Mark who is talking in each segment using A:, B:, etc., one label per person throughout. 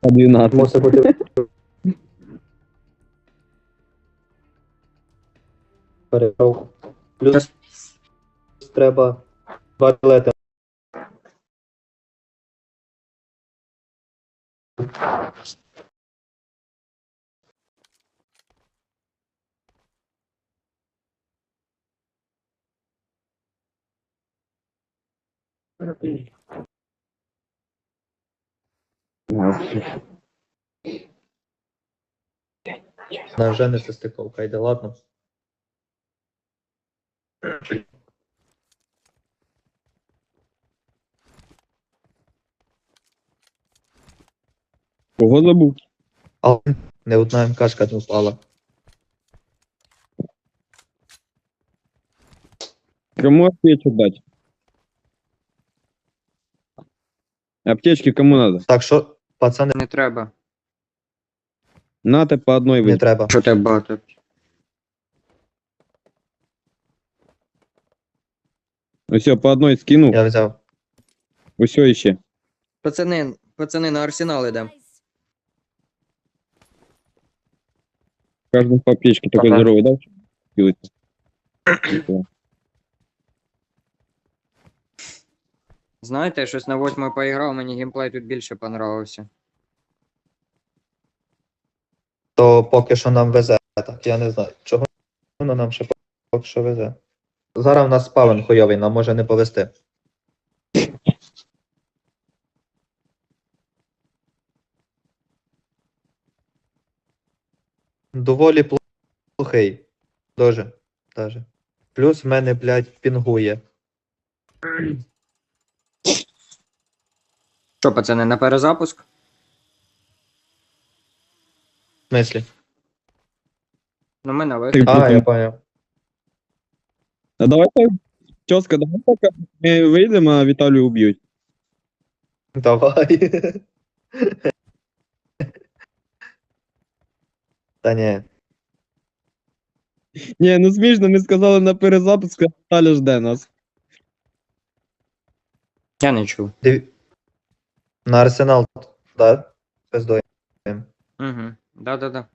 A: По 12.
B: Мусить бути. Перейшов. Плюс треба два білети. На вже не состиковка, йде, ладно.
A: Кого забув?
B: Але не одна МКшка не впала.
A: Кому аптечку дать? Аптечки кому надо?
B: Так що, пацани,
C: Не треба.
A: Нате по одной
B: не треба.
C: Що тебе багато?
A: Все, по одной скинул.
B: Я взяв.
A: Все еще.
C: Пацани, пацани, на арсенал йдемо.
A: Каждому по аптечке такой
B: Ага.
A: здоровый, да? Делается.
C: Знаєте, щось на восьмой поіграв, мені геймплей тут більше понравився.
B: То поки що нам везе. Так, я не знаю. Чого воно нам ще поки що везе. Зараз в нас спавен хуйовий, нам може не повезти. Доволі плохий. Дуже. Даже. Плюс в мене, блядь, пінгує.
C: Що, пацани, на перезапуск?
B: В смислі?
C: Ну ми на вихід.
B: А, я поняв.
A: А давай так, Чоска, давай так, ми вийдемо, а Віталію уб'ють.
B: Давай. Та ні.
A: Ні, ну смішно, ми сказали на перезапуск, а Віталя жде нас.
C: Я не чув.
B: Диві... На арсенал, да? Пиздой.
C: Угу. Да-да-да.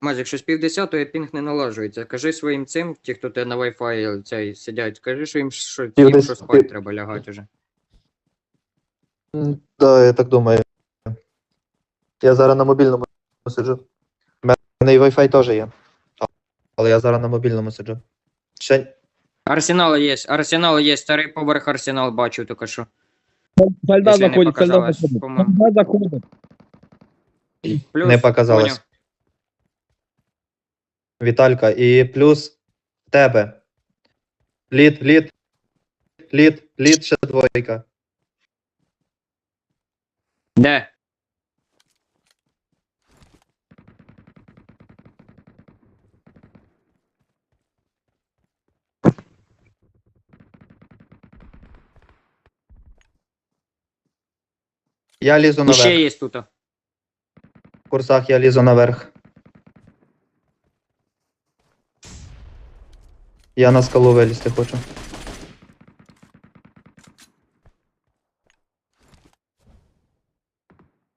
C: Мазик, щось півдесятої пінг не налажується. Кажи своїм цим, ті, хто тебе на Wi-Fi цей сидять, кажи, що їм що, їм, що спать треба лягати вже.
B: М, Да, я так думаю. Я зараз на мобільному сиджу. У мене і Wi-Fi теж є. А- Але я зараз на мобільному сиджу. Ще
C: Арсенал є, арсенал є, старий поверх арсенал бачив тільки що.
A: Сальда
C: не
A: заходить, сальда
C: показалось,
A: заходить.
C: по-моєму.
A: Сальда заходит.
C: Плюс,
B: не показалось.
C: поняв.
B: Віталька. І плюс тебе. Лід, лід. Лід, лід ще двойка.
C: Де?
B: Я лізу
C: І ще
B: наверх.
C: є тут.
B: В курсах я лізу наверх. Я на скалу вилізти хочу.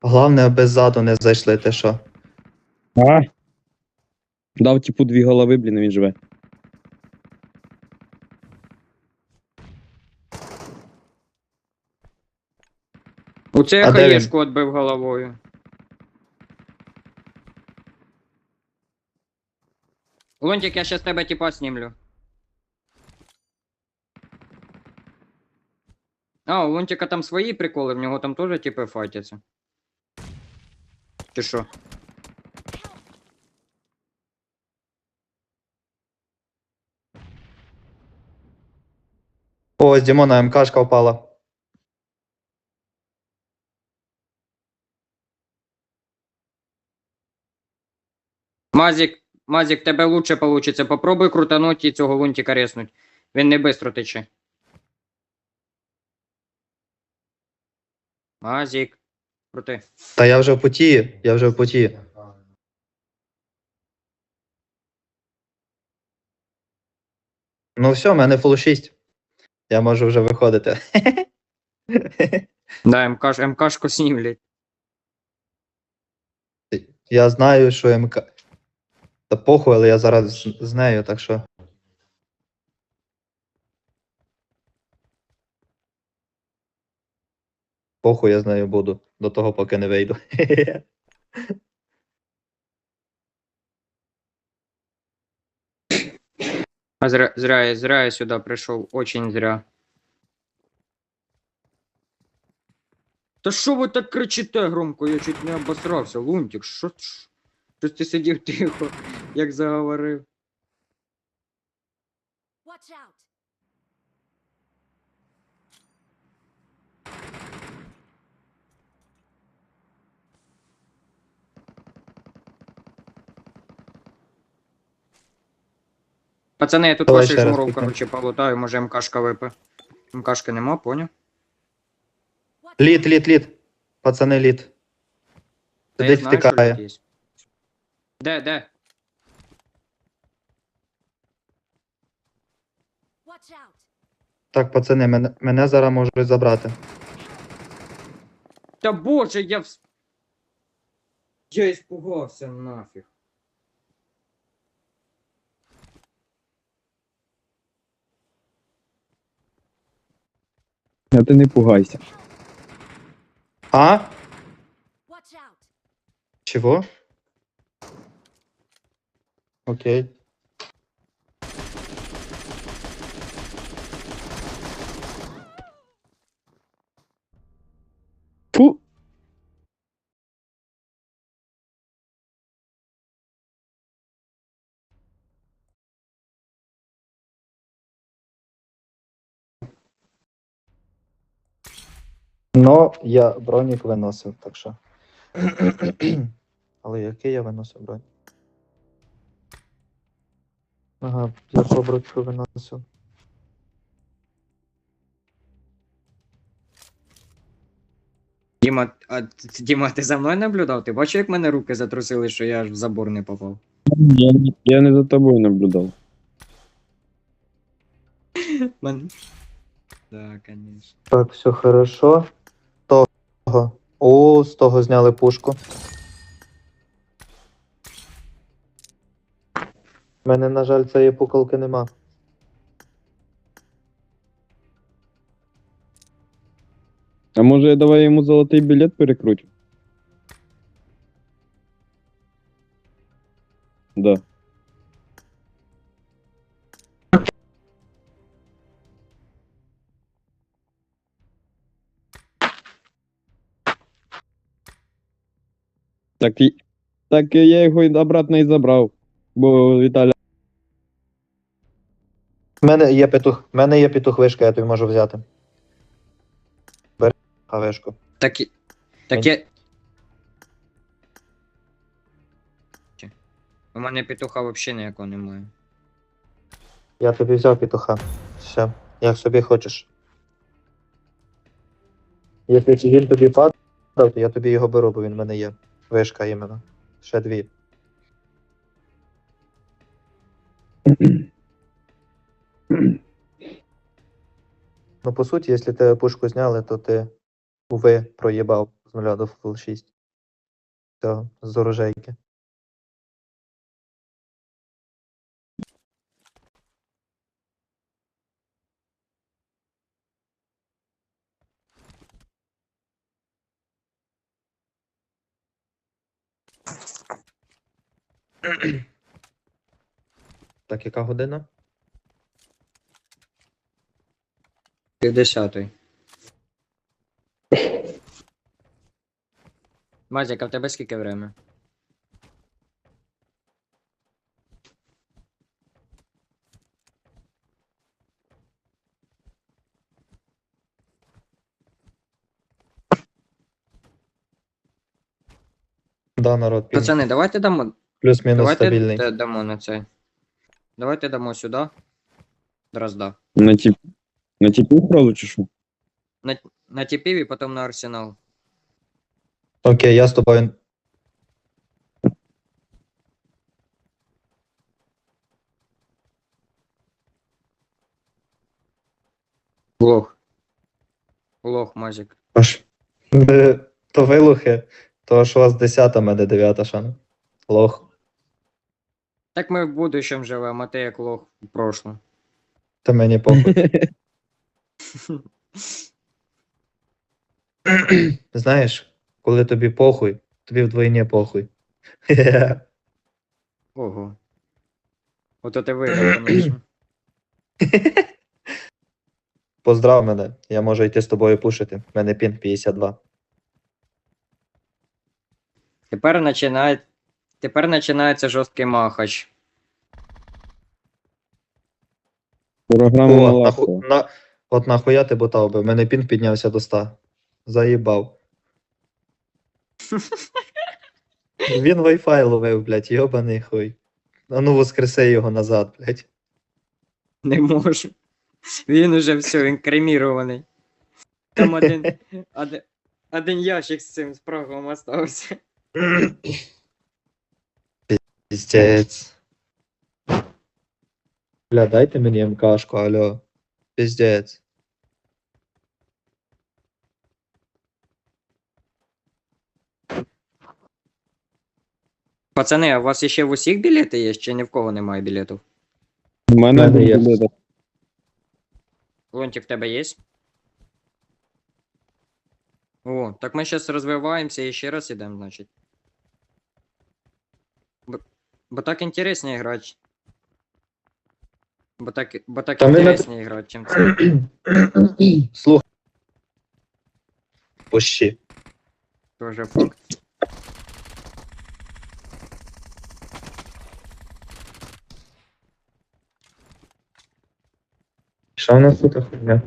B: Головне, без заду не зайшли, ти що?
A: А? Дав типу дві голови, блін, і він живе.
C: У це
B: А де він?
C: хаєшку відбив головою. Лунтик, я щас тебе типа снімлю. А, у Лунтика там свої приколи, в нього там теж типи файтяться. Чи що?
B: О, Дімона МКшка впала.
C: Мазик, Мазик, тебе лучше получится. Попробуй крутануть і цього лунтика резнуть. Він не бистро тече. Мазик. Крути.
B: Та я вже в путі, я вже в путі. Ну все, в мене фул 6. Я можу вже виходити.
C: Да, МКш, МКшку снімлять.
B: Я знаю, що МК. Та похуй, але я зараз з- нею, так що. Похуй я з нею буду до того, поки не вийду.
C: А зря, зря, я- зря я сюда пришел, очень зря. Та що ви так кричите громко? Я чуть не обосрався, Лунтик, що ж? Щось ти сидів тихо, як заговорив.
D: Watch out!
C: Пацани, я тут
B: Давай
C: ваших
B: раз
C: жмуров,
B: пікнем.
C: короче, полутаю, може МКшка випе. МКшки нема, поняв?
B: Лід,
D: out!
B: лід, лід. Пацани, лід.
C: Та я знаю, що
B: втікає.
C: тут є. Де, де?
D: Watch out!
B: Так, пацани, мене, мене зараз можуть забрати.
C: Та боже, я вс... Я испугався нафіг.
A: А ти не пугайся.
B: А?
D: Watch out!
B: Чого? Окей.
A: Фу.
B: Ну, я бронік виносив, так що. Але який я виносив бронік? Ага, я побручку виносив.
C: Діма, а т- Діма, ти за мною наблюдав? Ти бачив, як мене руки затрусили, що я аж в забор не попав?
A: Я, я не за тобою наблюдав.
C: Мен... Да, конечно.
B: Так, все хорошо. Того. О, з того зняли пушку. У мене, на жаль, цієї пукалки нема.
A: А може давай йому золотий білет перекручу? Да. Так, так я його обратно і забрав. Бо Віталя.
B: Мене є петух. У мене є петух вишка, я тобі можу взяти. Бери вишку.
C: Так, і- так я... У мене петуха взагалі ніякого немає.
B: Я тобі взяв петуха. Все, як собі хочеш. Якщо він тобі падав, то я тобі його беру, бо він в мене є. Вишка іменно. Ще дві. Ну, по суті, якщо тебе пушку зняли, то ти уви проїбав з 0 до фул 6. Все, з оружейки. Так, яка година?
C: 50-й. Мазик, а в тебе скільки время?
B: Да, народ, пінг.
C: Пацани, давайте дамо.
B: плюс-мінус
C: Давайте
B: стабільний.
C: д- дамо на це. Давайте дамо сюди. Дрозда.
A: На тіп. На сразу чи що?
C: На тіпів і потім на арсенал.
B: Окей, я з тобою.
C: Лох. Лох, Мазик.
B: Аж. Ви- То вилухи, то що у вас 10, а мене 9 шана. Лох.
C: Так ми в будущем живемо, а ти як лох в прошлом.
B: Та мені похуй. Знаєш, коли тобі похуй, тобі вдвойні похуй.
C: Ого. Ото ти виграв, конечно.
B: Поздрав мене, я можу йти з тобою пушити. В мене пінг 52.
C: Тепер починає... Тепер починається жорсткий махач.
A: Програма
B: О, наху... на... От нахуя ти бота вбив? В мене пінг піднявся до 100. Заїбав. Він Wi-Fi ловив, блядь, йобаний хуй. А ну воскреси його назад, блядь.
C: Не можу. Він уже все, він кремірований. Там один, один, один ящик з цим спрогом остався.
B: Піздець. Бля, дайте мені МКшку, алло. Піздець.
C: Пацани, а у вас ще в усіх білети є, чи ні в кого немає білетів?
A: У мене
B: мене є.
A: буде.
C: Лонтик в тебе є? О, так ми зараз розвиваємося і ще раз ідемо, значить. Бо, бо так інтересніше грати. Бо так, бо так
B: Та ми на-
C: інтересніше грати, чим це.
B: Слухай. Пущі.
C: Тоже факт.
B: Що в нас тут хуйня?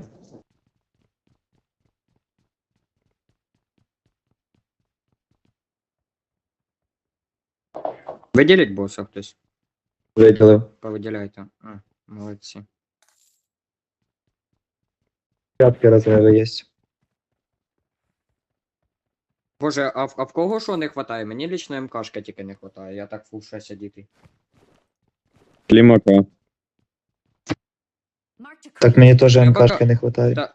C: Виділіть боса хтось.
B: Виділив.
C: Повиділяйте. А, молодці.
B: П'ятки розриви є.
C: Боже, а в, а в кого що не хватає? Мені лічно МКшка тільки не хватає, я так фул 6 сидіти.
A: Клімака.
B: Так мені теж
C: Я
B: МКшки
C: пока-
B: не вистачає.
C: Та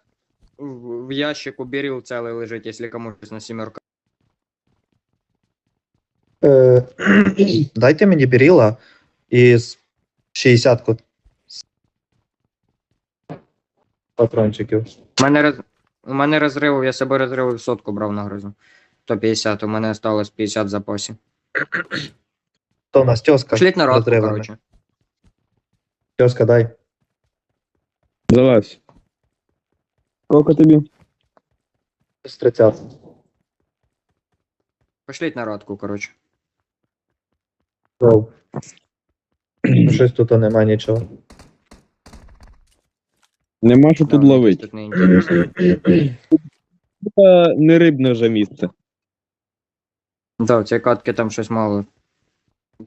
C: в, в ящику біріл цілий лежить, якщо комусь на сімерка.
B: Е, Дайте мені біріла із 60-ку. Патрончиків.
C: У мене, роз... у мене розривів, я себе розривив сотку брав на грозу. 150, у мене осталось 50 в запасі.
B: То у нас тьоска.
C: Пошліть на радку,
B: розривами.
C: коротше.
B: Тьоска, дай.
A: Залазь. Сколько тобі?
B: З 30.
C: Пошліть на радку, коротше.
B: Ну, Щось тут нема нічого.
A: Нема що тут
C: Да,
A: ловить.
C: Тут не інтересно.
A: Це не рибне вже місце.
C: Да, в цій катки там щось мало.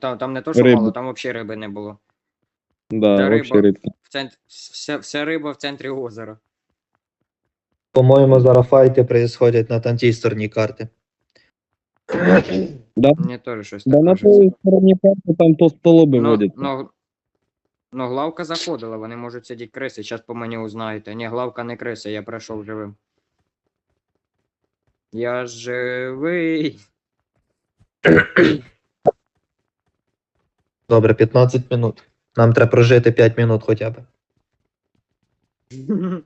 C: Там, там не то, що
A: Риби.
C: мало, там взагалі риби не було.
A: Да,
C: Та риба.
A: рибка.
C: В центр... вся, вся риба в центрі озера.
B: По-моєму, зараз файти происходять на тій стороні карти.
A: Да,
C: Мені теж щось
A: да
C: таке
A: на
C: кажеться.
A: той стороні карти там то столоби
C: Ну,
A: водять.
C: ну, ну, главка заходила, вони можуть сидіти криси, зараз по мені узнаєте. Ні, главка не криса, я прийшов живим. Я живий.
B: Добре, 15 минут. Нам треба прожити 5 минут хоча б.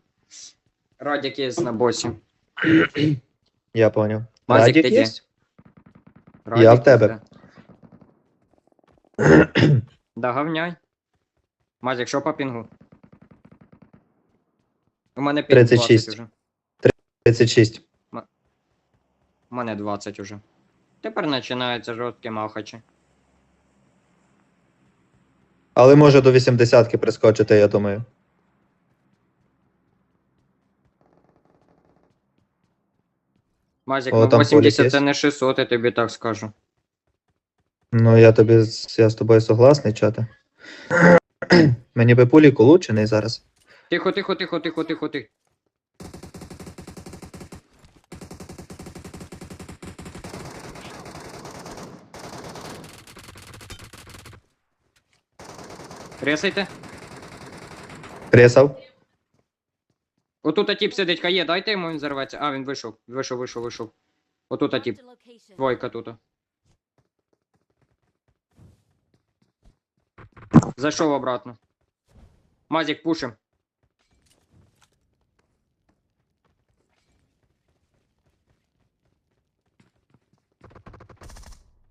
C: Радік є на босі.
B: Я поняв.
C: Мазик,
B: Радік
C: ти
B: є?
C: де? Радік
B: Я в тебе.
C: де? Да, говняй. Мазик, що по пінгу? У мене пінг
B: 36.
C: 20 уже.
B: 36.
C: У мене 20 уже. Тепер починаються жорсткі махачі.
B: Але може до 80-ки прискочити, я думаю.
C: Мазик,
B: О,
C: ну
B: там
C: 80
B: полік
C: це
B: є.
C: не 600, я тобі так скажу.
B: Ну, я тобі з- я з тобою согласний, чата. Мені би пулік улучшений зараз.
C: Тихо, тихо, тихо, тихо, тихо, тихо. Ресайте.
B: Ресав.
C: Отут тип сидить, кає, дайте йому він зарветься. А, він вийшов. Вийшов, вийшов, вийшов. Отут
D: location.
C: Двойка тут. Зайшов обратно. Мазик пушим.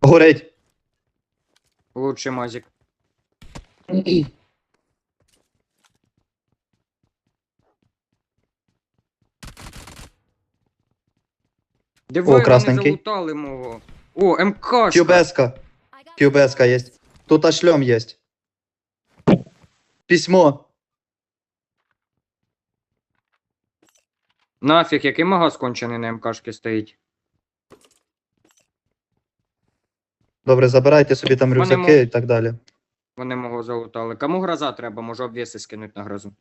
B: Горить!
C: Лучший мазик. Диви, вони
B: красненький.
C: залутали мого. О, МКшка.
B: Кюбеска! Кюбеска есть. Тут аж шлем есть. Письмо.
C: Нафіг, який магаз кончений на МКшки стоїть.
B: Добре, забирайте собі там
C: Вони
B: рюкзаки
C: мо-
B: і так далі.
C: Вони мого залутали. Кому гроза треба, можу обвіси скинуть на грозу.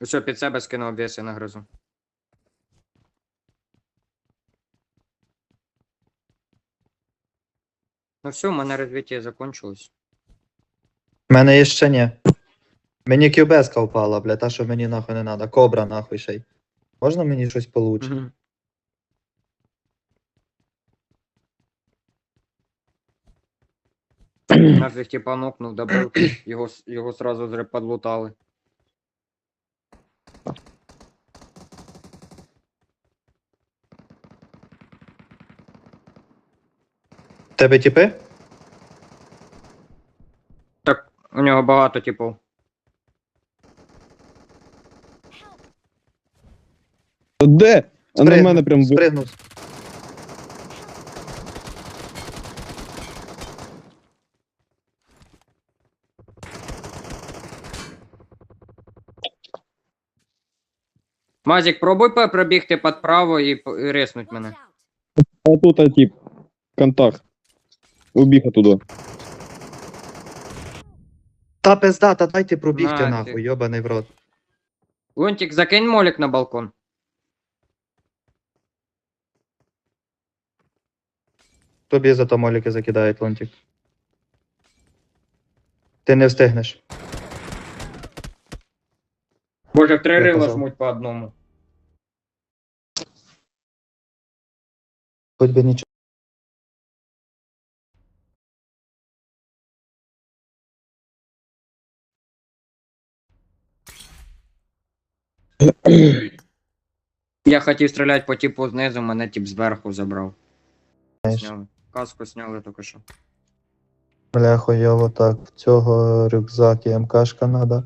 C: Все, під себе скину обвіси на грозу. Ну все, у мене розвиття закончилось.
B: У мене є ще ні. Мені кюбеска впала, бля, та що мені нахуй не надо. Кобра нахуй ще й. Можна мені щось получше?
C: Мгм. Нафіг типа нокнув, добив, його, с- його сразу зре подлутали.
B: Тебе тіпи?
C: Так, у нього багато типу.
A: Де? А на мене прям в-
B: Спригнув.
C: Мазік, пробуй по- пробігти під право і, п- і реснуть
D: Watch
C: мене.
A: А тут а, тип. Контакт. Убіг оттуда.
B: Та пизда, та дайте пробігти
C: Нафіг.
B: нахуй, йобаний в рот.
C: Лунтик, закинь молік на балкон.
B: Тобі зато моліки закидають лонтик. Ти не встигнеш.
C: Боже, в три
B: Я
C: рила
B: казав.
C: жмуть по одному.
B: Хоч би нічого.
C: Я хотів стріляти по типу знизу, мене тип зверху забрав. Сняли. Каску сняли тільки що.
B: Бля, хуйово так. В цього рюкзак і МКшка надо.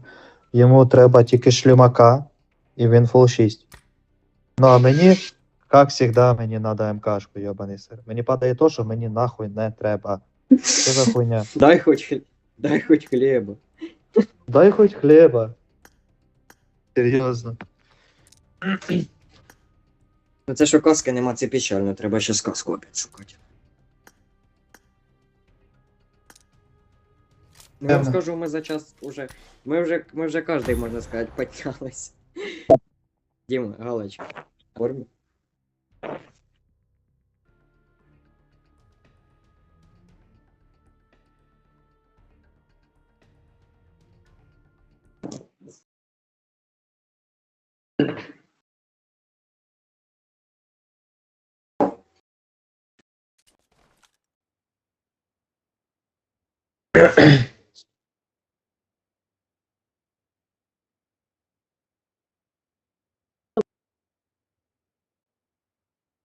B: Йому треба тільки шлюмака, і він фул 6. Ну а мені, як завжди, мені надо МКшку, йобаний сир. Мені падає то, що мені нахуй не треба. Що за хуйня?
C: Дай хоч, дай хоч хліба.
B: Дай хоч хліба. Серйозно.
C: Ну це що каски нема, це печально, треба ще сказку опять шукати. Ну, я вам скажу, ми за час уже. Ми вже, ми вже кожний, можна сказати, піднялись. Дім, галочка. в формі?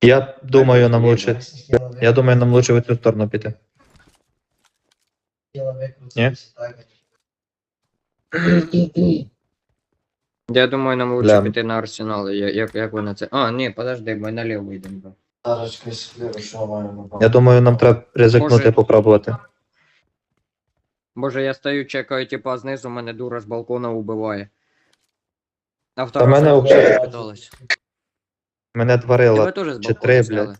B: Я думаю, нам лучше. Я думаю, нам лучше в цю сторону піти. Ні?
C: Я думаю, нам лучше піти на арсенал. Я- Як, як ви на це. А, ні, подожди, ми наліво вийдемо. бро.
B: Я думаю, нам треба ризикнути
C: Може-
B: попробувати.
C: Боже, я стою, чекаю, типа знизу мене дура з балкона убиває. А
B: Та
C: втора
B: мене
C: сразу.
B: Мене два
C: Тебе
B: рила.
C: теж з
B: чи
C: балкона
B: три,
C: зняли?
B: блядь.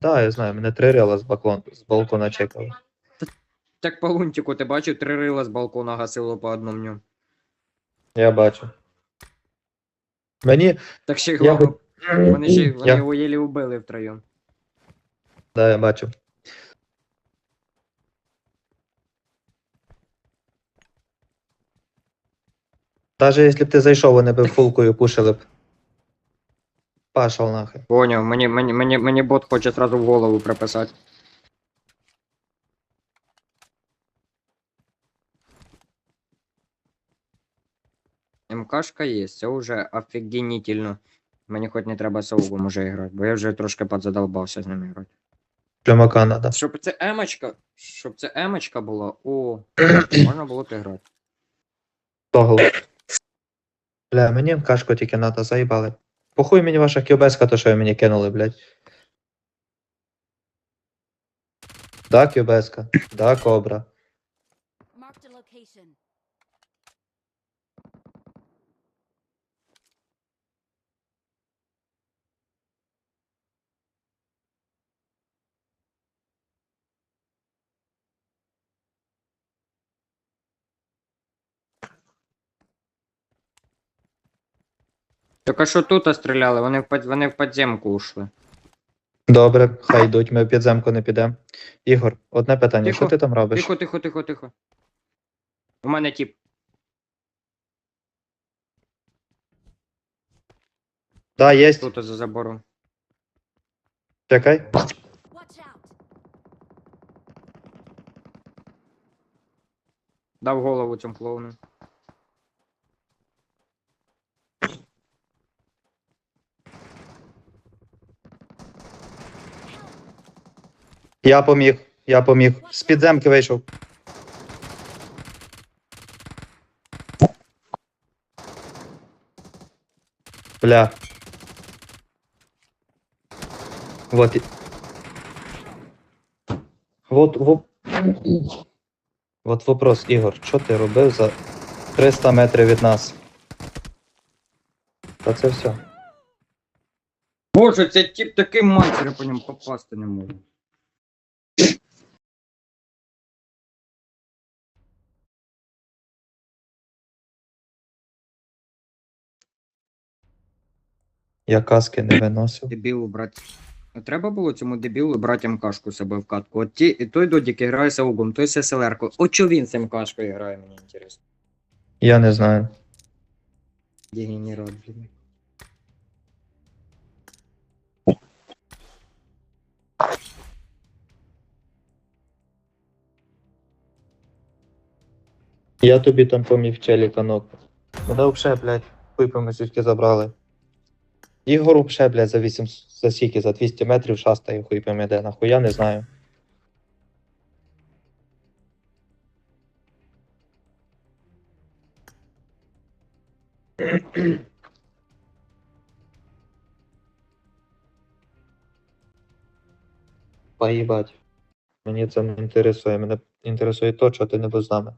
B: Так, я знаю, мене три рила з балкона, з балкона чекали.
C: Так по лунтику ти бачив, три рила з балкона гасило по одному ньому.
B: Я бачу. Мені.
C: Так ще й
B: Я
C: главно, вони ще й-
B: Я-
C: його єлі вбили втроєм.
B: Да, я бачу. Даже якщо б ти зайшов, вони б фулкою пушили б. Пашов нахуй.
C: Поняв, мені, мені, мені, мені бот хоче зразу в голову приписати. МКшка є, це вже офігенітельно. Мені хоч не треба соугом уже грати, бо я вже трошки подзадолбався з ними грати.
B: Шлюмака надо.
C: Щоб це емочка, щоб це емочка була, о, можна було б і грати.
B: Тогл. Бля, мені МКшку тільки надо, заїбали. Похуй мені ваша кюбеска, то що ви мені кинули, блядь. Да, кюбеска. Да, кобра.
C: Так а що тут стріляли? Вони в, под- вони в підземку ушли.
B: Добре, хай йдуть, ми в підземку не підемо. Ігор, одне питання,
C: Тихо,
B: що ти там робиш?
C: Тихо, тихо, тихо, тихо. У мене тип.
B: Да, єсть.
C: Тут за забором.
B: Чекай.
D: Watch out.
C: Дав голову цьому клоуну.
B: Я поміг, я поміг. З підземки вийшов. Бля. Вот. Вот, вот. Вот вопрос, Ігор, що ти робив за 300 метрів від нас? Та це все.
C: Боже, це тип такий мастер, я по ньому попасти не можу.
B: Я каски не виносив.
C: Дебілу брати. Треба було цьому дебілу брати МКшку себе в катку. От ті, і той додік грає Саугом, той з СЛР-ку. От чого він з МКшкою грає, мені інтересно.
B: Я не знаю.
C: Дегенерат, блін.
B: Я тобі там поміг челіка ног. Мене взагалі, блядь, хуйпами звідки забрали. Ігор взагалі, блядь, за 8, за скільки, за 200 метрів шастає хуйпами йде, нахуй, я не знаю. Поїбать. Мені це не інтересує. Мене інтересує то, що ти не був з нами.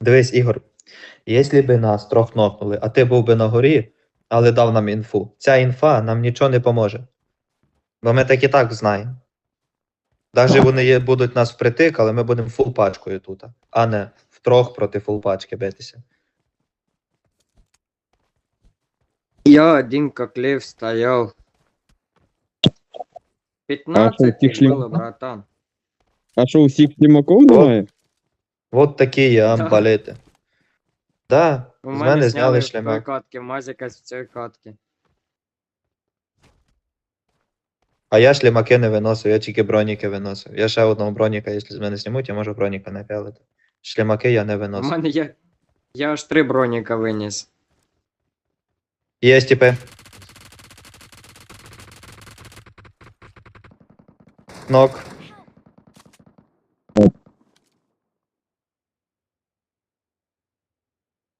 B: Дивись, Ігор, якщо б нас трьох нокнули, а ти був би на горі, але дав нам інфу, ця інфа нам нічого не поможе. Бо ми так і так знаємо. Навіть вони є, будуть нас впритик, але ми будемо фул пачкою тут, а не втрьох проти фул пачки битися.
C: Я один как лев стоял.
A: А что,
C: 15
A: тих шлем-
C: было, братан.
A: А що, усіх слімаков немає?
B: От такі є
C: Да.
B: амбалети. Да,
C: У
B: з
C: мене зняли
B: шлемак.
C: катки, Мазіка з цієї катки.
B: А я шлемаки не виносив, я тільки броніки виносив. Я ще одного броніка, якщо з мене знімуть, я можу броніка напялити. Шлемаки я не
C: У
B: виносив.
C: мене є. Я аж три броніка виніс.
B: Є типи. Нок.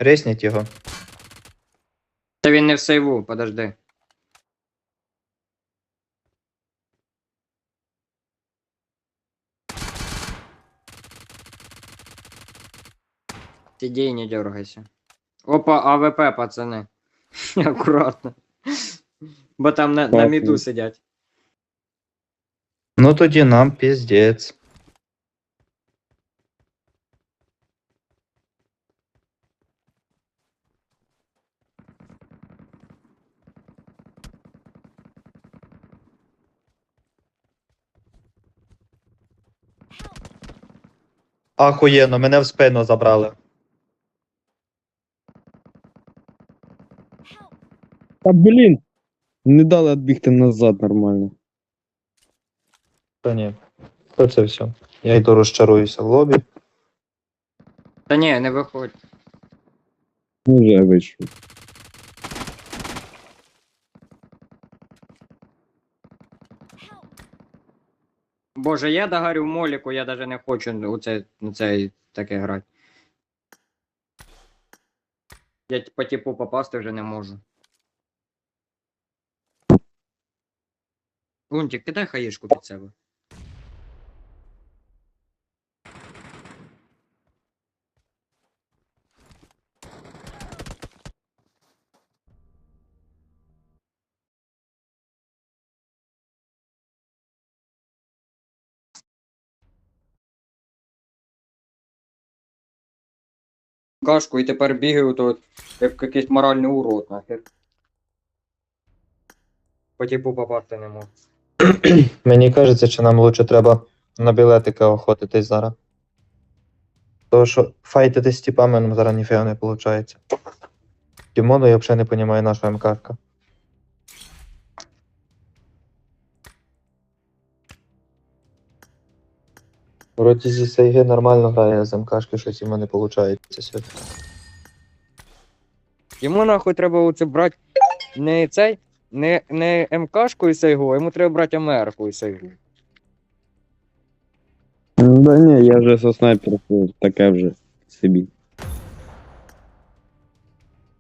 B: Ресніть його.
C: Та він не в сейву, подожди. Сиди и не дергайся. Опа, АВП, пацани. Акуратно. Бо там на, на
A: Так,
C: міду
A: ну.
C: сидять.
B: Ну тоді нам піздець. Ахуєнно, мене в спину забрали.
A: Та блін! Не дали відбігти назад нормально.
B: Та ні. То це все. Я йду розчаруюся в лобі.
C: Та ні, не виходь.
A: Ну вже вийшов.
C: Боже, я догарю в моліку, я даже не хочу у це, у це таке грати. Я по типу попасти вже не можу. Лунтик, кидай хаєшку під себе. Кашку і тепер бігаю то як якийсь моральний урод нахер. По типу попасти не можу.
B: Мені кажеться, чи нам лучше треба на білетика охотитись зараз. Тому що файтити з типами нам зараз ніфіга не виходить. Тімону я взагалі не розумію наша МКшка. Вроді зі Сейги нормально грає, а з МКшки щось йому не виходить сьогодні.
C: Йому нахуй треба оце брати не цей, не, не МКшку і Сейгу, а йому треба брати АМРку і Сейгу.
A: Ну да ні, я вже со снайпером. таке вже собі.